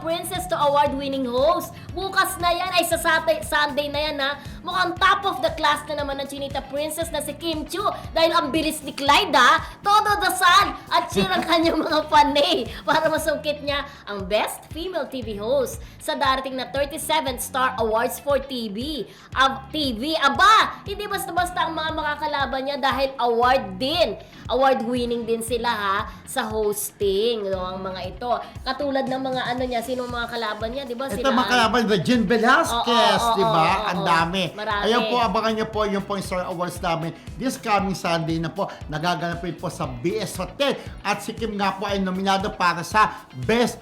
Princess to award-winning host. Bukas na yan, ay sa Saturday, Sunday na yan ha. Mukhang top of the class na naman ng Chinita Princess na si Kim Chu. Dahil ang bilis ni Clyde ha. Todo dasal at cheer ang kanyang mga panay para masungkit niya ang Best Female TV Host sa darating na 37th Star Awards for TV. Ab TV, aba, hindi basta-basta ang mga makakalaban niya dahil award din. Award-winning din sila ha sa hosting no, ang mga ito. Katulad ng mga ano niya, sino mga kalaban niya, di ba? Ito mga kalaban, Regine Velasquez, Oo, oo, di ba? oo, oo, Ang oo. dami. Marami. Ayan po, abangan niyo po yung pong Star Awards namin this coming Sunday na po. Nagaganapin po sa BS Hotel. At si Kim nga po ay nominado para sa Best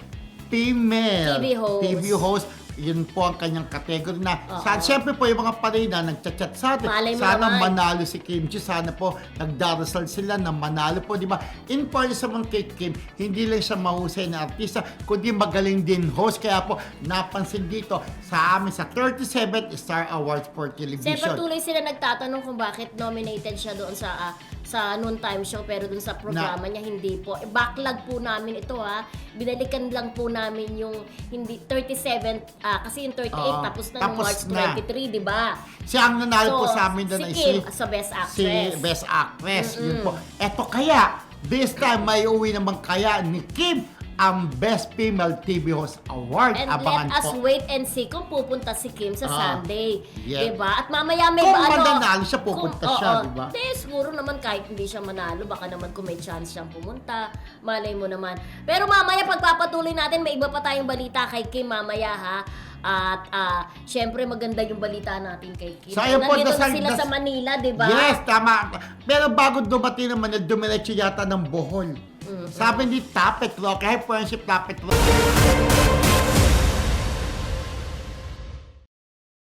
Female TV host. TV host. Yun po ang kanyang category na. Oo. Sa, Siyempre po yung mga panay na nagchat-chat sa atin. Malay mo sana naman. manalo si Kim Chi. Sana po nagdarasal sila na manalo po, di ba? In fairness naman kay Kim, hindi lang siya mahusay na artista, kundi magaling din host. Kaya po, napansin dito sa amin sa 37th Star Awards for Siyempre Television. tuloy sila nagtatanong kung bakit nominated siya doon sa ah, sa noontime show pero doon sa programa niya hindi po. Eh, backlog po namin ito ha. Binalikan lang po namin yung hindi 37 ah, kasi yung 38 Oo. tapos na Tapos nung March na. 23, di ba? Siya ang nanalo po sa amin si doon ay Kim sa Best si Actress. Best Actress. Yun po. Eto kaya, this time may uwi naman kaya ni Kim ang Best Female TV Host Award. And Abangan let us po. wait and see kung pupunta si Kim sa Ah, Sunday. yeah. Diba? At mamaya may Kung ba ano? mananalo siya, pupunta kung- siya, oo. diba? Hindi, siguro naman kahit hindi siya manalo, baka naman kung may chance siyang pumunta, malay mo naman. Pero mamaya pagpapatuloy natin, may iba pa tayong balita kay Kim mamaya ha. At ah, syempre maganda yung balita natin kay Kim. So, ayun po, Nandito na dasal- sila das- sa Manila, di ba? Yes, tama. Pero bago dumating naman, dumiretso yata ng Bohol. Sabi ni Tapet Rock, kaya friendship Tapet Rock.